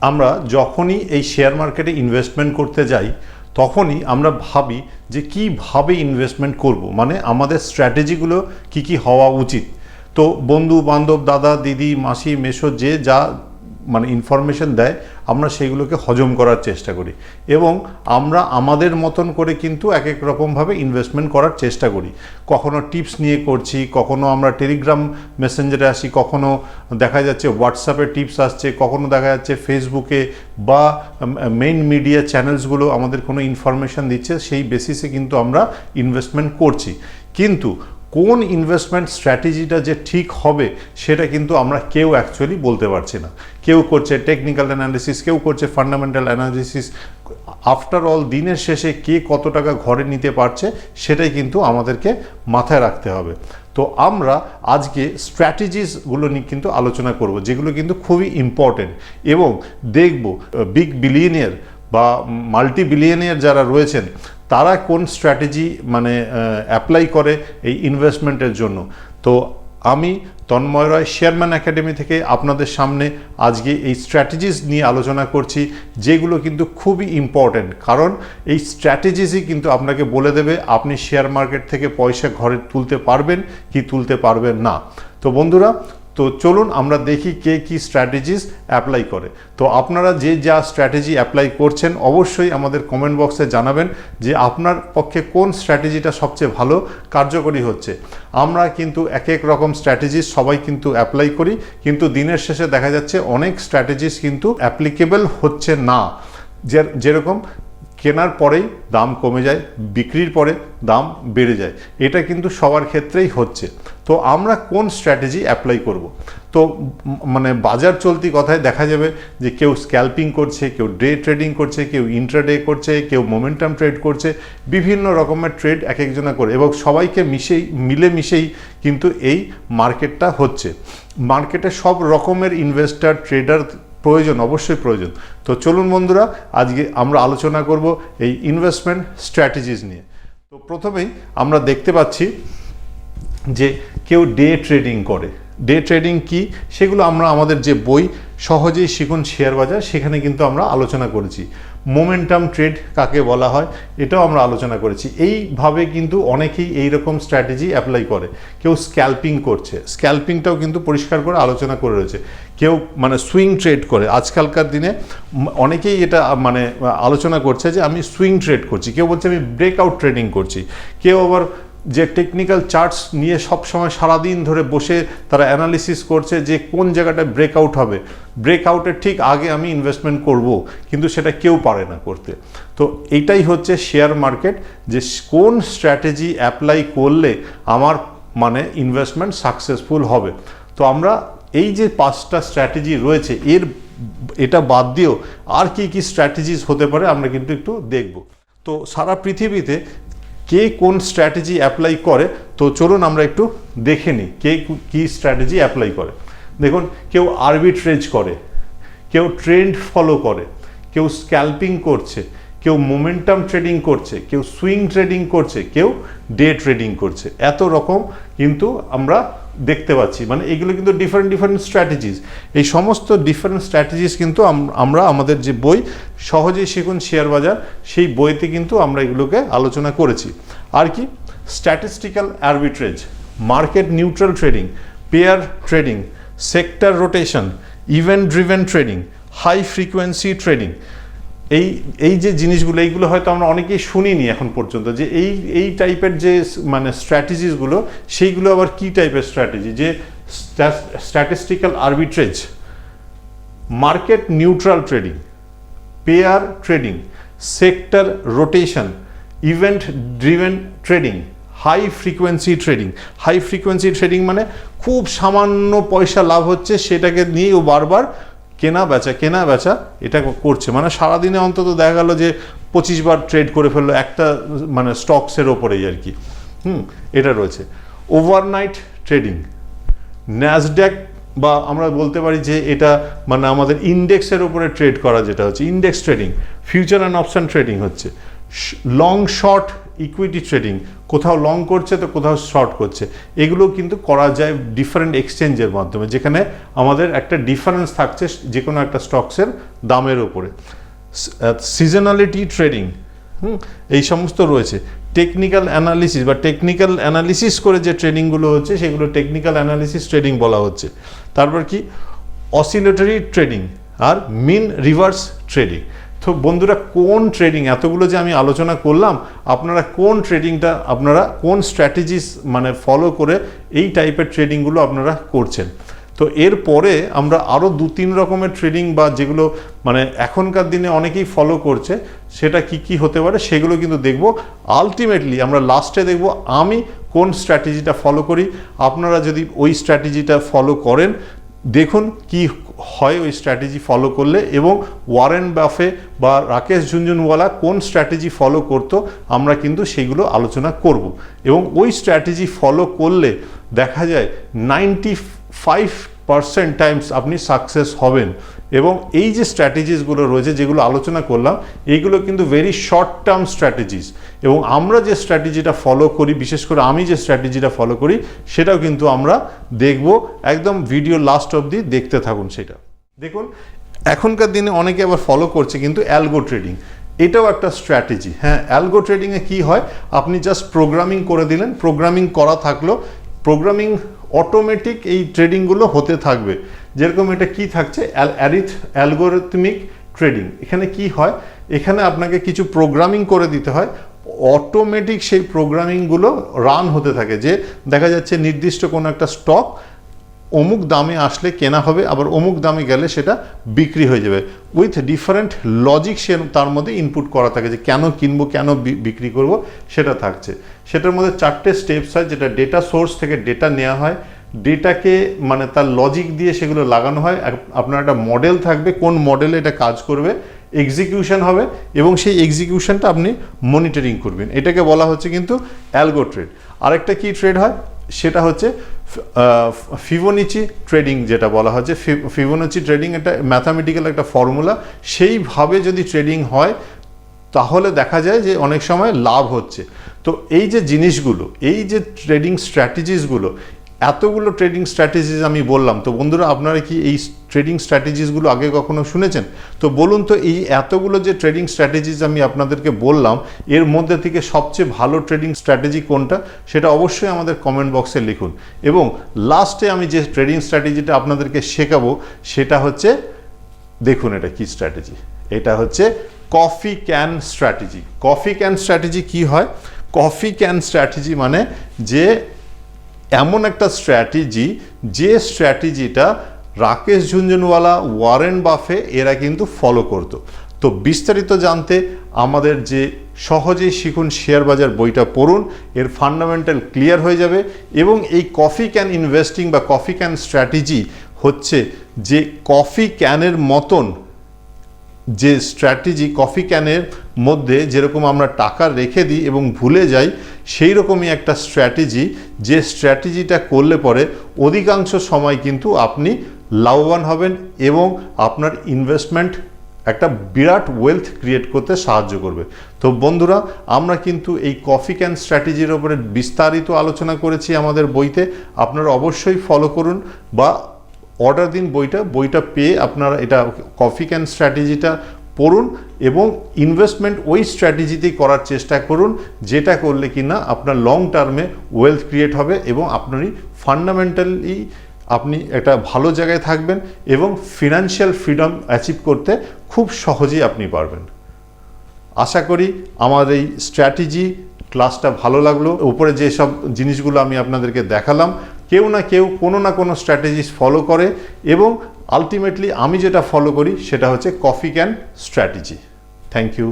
আমরা যখনই এই শেয়ার মার্কেটে ইনভেস্টমেন্ট করতে যাই, তখনই আমরা ভাবি যে কীভাবে ইনভেস্টমেন্ট করব? মানে আমাদের স্ট্র্যাটেজিগুলো কি কি হওয়া উচিত? তো বন্ধু বান্ধব দাদা, দিদি, মাসি, মেসো, যে যা মানে ইনফরমেশন দেয়, আমরা সেইগুলোকে হজম করার চেষ্টা করি। এবং আমরা আমাদের মতন করে কিন্তু এক এক রকমভাবে ইনভেস্টমেন্ট করার চেষ্টা করি। কখনো টিপস নিয়ে করছি, কখনো আমরা টেলিগ্রাম মেসেঞ্জারে আসি, কখনো দেখা যাচ্ছে হোয়াটসঅ্যাপে টিপস আসছে, কখনো দেখা যাচ্ছে ফেসবুকে বা মেইন মিডিয়া চ্যানেলসগুলো আমাদের কোনো ইনফরমেশন দিচ্ছে, সেই বেসিসে কিন্তু আমরা ইনভেস্টমেন্ট করছি। কিন্তু কোন ইনভেস্টমেন্ট স্ট্র্যাটেজিটা যে ঠিক হবে, সেটা কিন্তু আমরা কেউ অ্যাকচুয়ালি বলতে পারছি না। কেউ করছে টেকনিক্যাল অ্যানালিসিস কেউ করছে ফান্ডামেন্টাল অ্যানালিসিস আফটার অল দিনের শেষে কে কত টাকা ঘরে নিতে পারছে, সেটাই কিন্তু আমাদেরকে মাথায় রাখতে হবে। তো আমরা আজকে স্ট্র্যাটেজিসগুলো নিয়ে কিন্তু আলোচনা করব, যেগুলো কিন্তু খুবই ইম্পর্টেন্ট এবং দেখব বিগ বিলিয়নিয়ার বা মাল্টি বিলিয়নিয়ার যারা রয়েছেন তারা কোন স্ট্র্যাটেজি মানে অ্যাপ্লাই করে এই ইনভেস্টমেন্টের জন্য? তো আমি তন্ময় রয় শেয়ারম্যান একাডেমি থেকে আপনাদের সামনে আজকে এই স্ট্র্যাটেজিস নিয়ে আলোচনা করছি, যেগুলো কিন্তু খুবই ইম্পর্ট্যান্ট কারণ এই স্ট্র্যাটেজিসই কিন্তু আপনাকে বলে দেবে, আপনি শেয়ার মার্কেট থেকে পয়সা ঘরে তুলতে পারবেন কি তুলতে পারবেন না। তো বন্ধুরা তো চলুন আমরা দেখি কে কি স্ট্র্যাটেজিস অ্যাপ্লাই করে। তো আপনারা যে যা স্ট্র্যাটেজি অ্যাপ্লাই করছেন, অবশ্যই আমাদের কমেন্ট বক্সে জানাবেন যে আপনার পক্ষে কোন স্ট্র্যাটেজিটা সবচেয়ে ভালো, কার্যকরী হচ্ছে। আমরা কিন্তু এক এক রকম স্ট্র্যাটেজিস সবাই কিন্তু অ্যাপ্লাই করি, কিন্তু দিনের শেষে দেখা যাচ্ছে অনেক স্ট্র্যাটেজিস কিন্তু অ্যাপ্লিকেবল হচ্ছে না। যেরকম কেনার পরেই দাম কমে যায়, বিক্রির পরে দাম বেড়ে যায়। এটা কিন্তু সবার ক্ষেত্রেই হচ্ছে। তো আমরা কোন স্ট্র্যাটেজি অ্যাপ্লাই করব? তো মানে বাজার চলতি কথায় দেখা যাবে যে কেউ স্ক্যাল্পিং করছে, কেউ ডে ট্রেডিং করছে, কেউ ইন্ট্রাডে করছে, কেউ মোমেন্টাম ট্রেড করছে, বিভিন্ন রকমের ট্রেড এক একজনা করে এবং সবাইকে মিশেই মিলে মিশেই কিন্তু এই মার্কেটটা হচ্ছে। মার্কেটে সব রকমের ইনভেস্টার ট্রেডার প্রয়োজন, অবশ্যই প্রয়োজন। তো চলুন বন্ধুরা, আজকে আমরা আলোচনা করব এই ইনভেস্টমেন্ট স্ট্র্যাটেজিস নিয়ে। তো প্রথমেই আমরা দেখতে পাচ্ছি যে কেউ ডে ট্রেডিং করে। ডে ট্রেডিং কি? সেগুলো আমরা আমাদের যে বই, সহজেই শিখুন শেয়ার বাজার, সেখানে কিন্তু আমরা আলোচনা করেছি। মোমেন্টাম ট্রেড কাকে বলা হয়, এটাও আমরা আলোচনা করেছি। এইভাবে কিন্তু অনেকেই এই রকম স্ট্র্যাটেজি অ্যাপ্লাই করে। কেউ স্ক্যালপিং করছে। স্ক্যালপিংটাও কিন্তু পরিষ্কার করে আলোচনা করে রয়েছে। কেউ মানে সুইং ট্রেড করে। আজকালকার দিনে অনেকেই এটা মানে আলোচনা করছে যে আমি সুইং ট্রেড করছি। কেউ বলছে আমি ব্রেকআউট ট্রেডিং করছি। কেউ আবার যে টেকনিক্যাল চার্টস নিয়ে সব সময় সারাদিন ধরে বসে তারা অ্যানালিসিস করছে যে কোন জায়গাটায় ব্রেকআউট হবে। ব্রেকআউটের ঠিক আগে আমি ইনভেস্টমেন্ট করব, কিন্তু সেটা কেউ পারে না করতে। তো এইটাই হচ্ছে শেয়ার মার্কেট যে কোন স্ট্র্যাটেজি অ্যাপ্লাই করলে আমার মানে ইনভেস্টমেন্ট সাকসেসফুল হবে। তো আমরা এই যে পাঁচটা স্ট্র্যাটেজি রয়েছে, এর এটা বাদ দিয়েও আর কি কি স্ট্র্যাটেজিস হতে পারে আমরা কিন্তু একটু দেখব। তো সারা পৃথিবীতে কে কোন স্ট্র্যাটেজি অ্যাপ্লাই করে, তো চলুন আমরা একটু দেখে নিই কে কী স্ট্র্যাটেজি অ্যাপ্লাই করে। দেখুন, কেউ আরবিট্রেজ করে, কেউ ট্রেন্ড ফলো করে, কেউ স্ক্যাল্পিং করছে, কেউ মোমেন্টাম ট্রেডিং করছে, কেউ সুইং ট্রেডিং করছে, কেউ ডে ট্রেডিং করছে। এত রকম কিন্তু আমরা দেখতে পাচ্ছি। মানে এগুলো কিন্তু ডিফারেন্ট ডিফারেন্ট স্ট্র্যাটেজিস এই সমস্ত ডিফারেন্ট স্ট্র্যাটেজিস কিন্তু আমরা, আমাদের যে বই, সহজেই শিখুন শেয়ার বাজার, সেই বইতে কিন্তু আমরা এগুলোকে আলোচনা করেছি। আর কি? Statistical arbitrage market neutral trading pair trading sector rotation event driven trading high frequency trading এই এই যে জিনিসগুলো, এইগুলো হয়তো আমরা অনেকেই শুনিনি এখন পর্যন্ত, যে এই এই টাইপের যে মানে স্ট্র্যাটেজিসগুলো সেইগুলো আবার কি টাইপের স্ট্র্যাটেজি যে statistical arbitrage market neutral trading pair trading sector rotation event driven trading high frequency trading high frequency trading মানে খুব সামান্য পয়সা লাভ হচ্ছে, সেটাকে নিয়ে ও বারবার কেনা বেচা কেনা বেচা এটা করছে। মানে সারাদিনে অন্তত দেখা গেল যে পঁচিশ বার ট্রেড করে ফেলল একটা মানে স্টকসের ওপরেই আর কি। হুম, এটা রয়েছে। ওভারনাইট ট্রেডিং ন্যাসড্যাক বা আমরা বলতে পারি যে এটা মানে আমাদের ইন্ডেক্সের উপরে ট্রেড করা যেটা হচ্ছে। Index trading future and option trading হচ্ছে। লং শর্ট ইকুইটি ট্রেডিং কোথাও লং করছে তো কোথাও শর্ট করছে। এগুলো কিন্তু করা যায় ডিফারেন্ট এক্সচেঞ্জের মাধ্যমে, যেখানে আমাদের একটা ডিফারেন্স থাকছে যে কোনো একটা স্টকসের দামের ওপরে সিজনালিটি ট্রেডিং হুম, এই সমস্ত রয়েছে। টেকনিক্যাল অ্যানালিসিস বা টেকনিক্যাল অ্যানালিসিস করে যে ট্রেডিংগুলো হচ্ছে, সেগুলো টেকনিক্যাল অ্যানালিসিস ট্রেডিং বলা হচ্ছে। তারপর কি? অসিলেটরি ট্রেডিং আর মিন রিভার্স ট্রেডিং তো বন্ধুরা, কোন ট্রেডিং এতগুলো যে আমি আলোচনা করলাম, আপনারা কোন ট্রেডিংটা আপনারা কোন স্ট্র্যাটেজিস মানে ফলো করে এই টাইপের ট্রেডিংগুলো আপনারা করছেন? তো এরপরে আমরা আরও দু তিন রকমের ট্রেডিং বা যেগুলো মানে এখনকার দিনে অনেকেই ফলো করছে, সেটা কি কি হতে পারে সেগুলো কিন্তু দেখব। আলটিমেটলি আমরা লাস্টে দেখব আমি কোন স্ট্র্যাটেজিটা ফলো করি। আপনারা যদি ওই স্ট্র্যাটেজিটা ফলো করেন দেখুন কি হয় ওই স্ট্র্যাটেজি ফলো করলে এবং ওয়ারেন বাফে বা রাকেশ ঝুনঝুনওয়ালা কোন স্ট্র্যাটেজি ফলো করতো, আমরা কিন্তু সেগুলো আলোচনা করব। এবং ওই স্ট্র্যাটেজি ফলো করলে দেখা যায় নাইনটি ফাইভ পার্সেন্ট টাইমস আপনি সাকসেস হবেন। এবং এই যে স্ট্র্যাটেজিসগুলো রয়েছে, যেগুলো আলোচনা করলাম এইগুলো কিন্তু ভেরি শর্ট টার্ম স্ট্র্যাটেজিস এবং আমরা যে স্ট্র্যাটেজিটা ফলো করি, বিশেষ করে আমি যে স্ট্র্যাটেজিটা ফলো করি, সেটাও কিন্তু আমরা দেখব। একদম ভিডিও লাস্ট অবধি দেখতে থাকুন সেটা। দেখুন, এখনকার দিনে অনেকে আবার ফলো করছে কিন্তু অ্যালগো ট্রেডিং এটাও একটা স্ট্র্যাটেজি হ্যাঁ অ্যালগো ট্রেডিংয়ে কী হয়? আপনি জাস্ট প্রোগ্রামিং করে দিলেন। প্রোগ্রামিং করা থাকল। প্রোগ্রামিং অটোমেটিক এই ট্রেডিংগুলো হতে থাকবে। যেরকম এটা কি থাকছে? অ্যারিথ, অ্যালগোরিথমিক ট্রেডিং এখানে কি হয়? এখানে আপনাকে কিছু প্রোগ্রামিং করে দিতে হয়। অটোমেটিক সেই প্রোগ্রামিংগুলো রান হতে থাকে। যে দেখা যাচ্ছে নির্দিষ্ট কোনো একটা স্টক অমুক দামে আসলে কেনা হবে, আবার অমুক দামে গেলে সেটা বিক্রি হয়ে যাবে। উইথ ডিফারেন্ট লজিক সে তার মধ্যে ইনপুট করা থাকে যে কেন কিনবো, কেন বিক্রি করব, সেটা থাকছে। সেটার মধ্যে চারটে স্টেপস হয় যেটা ডেটা সোর্স থেকে ডেটা নেওয়া হয়। ডেটাকে মানে তার লজিক দিয়ে সেগুলো লাগানো হয়। আপনার একটা মডেল থাকবে, কোন মডেলে এটা কাজ করবে এক্সিকিউশন হবে এবং সেই এক্সিকিউশনটা আপনি মনিটরিং করবেন। এটাকে বলা হচ্ছে কিন্তু অ্যালগো ট্রেড আরেকটা কি ট্রেড হয়? সেটা হচ্ছে ফিবোনিচি ট্রেডিং যেটা বলা হচ্ছে ফিবোনিচি ট্রেডিং একটা ম্যাথামেটিক্যাল একটা ফর্মুলা সেইভাবে যদি ট্রেডিং হয়, তাহলে দেখা যায় যে অনেক সময় লাভ হচ্ছে। তো এই যে জিনিসগুলো, এই যে ট্রেডিং স্ট্র্যাটেজিসগুলো এতগুলো ট্রেডিং স্ট্র্যাটেজিস আমি বললাম, তো বন্ধুরা আপনারা কি এই ট্রেডিং স্ট্র্যাটেজিসগুলো আগে কখনো শুনেছেন? তো বলুন তো, এই এতগুলো যে ট্রেডিং স্ট্র্যাটেজিস আমি আপনাদেরকে বললাম, এর মধ্যে থেকে সবচেয়ে ভালো ট্রেডিং স্ট্র্যাটেজি কোনটা? সেটা অবশ্যই আমাদের কমেন্ট বক্সে লিখুন। এবং লাস্টে আমি যে ট্রেডিং স্ট্র্যাটেজিটা আপনাদেরকে শেখাবো, সেটা হচ্ছে, দেখুন এটা কি স্ট্র্যাটেজি এটা হচ্ছে coffee can strategy coffee can strategy কি হয়? কফি ক্যান স্ট্র্যাটেজি মানে যে এমন একটা স্ট্র্যাটেজি যে স্ট্র্যাটেজিটা রাকেশ ঝুনঝুনওয়ালা, ওয়ারেন বাফে, এরা কিন্তু ফলো করত। তো বিস্তারিত জানতে আমাদের যে সহজেই শিখুন শেয়ার বাজার বইটা পড়ুন, এর ফান্ডামেন্টাল ক্লিয়ার হয়ে যাবে এবং এই কফি ক্যান ইনভেস্টিং বা কফি ক্যান স্ট্র্যাটেজি হচ্ছে যে কফি ক্যানের মতন যে স্ট্র্যাটেজি কফি ক্যানের মধ্যে যেরকম আমরা টাকা রেখে দিই এবং ভুলে যাই সেই রকমই একটা স্ট্র্যাটেজি যে স্ট্র্যাটেজিটা করলে পরে অধিকাংশ সময় কিন্তু আপনি লাভবান হবেন এবং আপনার ইনভেস্টমেন্ট একটা বিরাট ওয়েলথ ক্রিয়েট করতে সাহায্য করবে। তো বন্ধুরা, আমরা কিন্তু এই কফি ক্যান স্ট্র্যাটেজির ওপরে বিস্তারিত আলোচনা করেছি আমাদের বইতে। আপনারা অবশ্যই ফলো করুন বা অর্ডার দিন বইটা। বইটা পেয়ে আপনারা এটা কফি ক্যান স্ট্র্যাটেজিটা পড়ুন এবং ইনভেস্টমেন্ট ওই স্ট্র্যাটেজিতেই করার চেষ্টা করুন, যেটা করলে কি না আপনার লং টার্মে ওয়েলথ ক্রিয়েট হবে এবং আপনারই ফান্ডামেন্টালি আপনি একটা ভালো জায়গায় থাকবেন এবং ফিনান্সিয়াল ফ্রিডম অ্যাচিভ করতে খুব সহজেই আপনি পারবেন। আশা করি আমার এই স্ট্র্যাটেজি ক্লাসটা ভালো লাগল। উপরে যেসব জিনিসগুলো আমি আপনাদেরকে দেখালাম, কেউ না কেউ কোনো না কোনো স্ট্র্যাটেজিস ফলো করে এবং আলটিমেটলি আমি যেটা ফলো করি সেটা হচ্ছে coffee can strategy thank you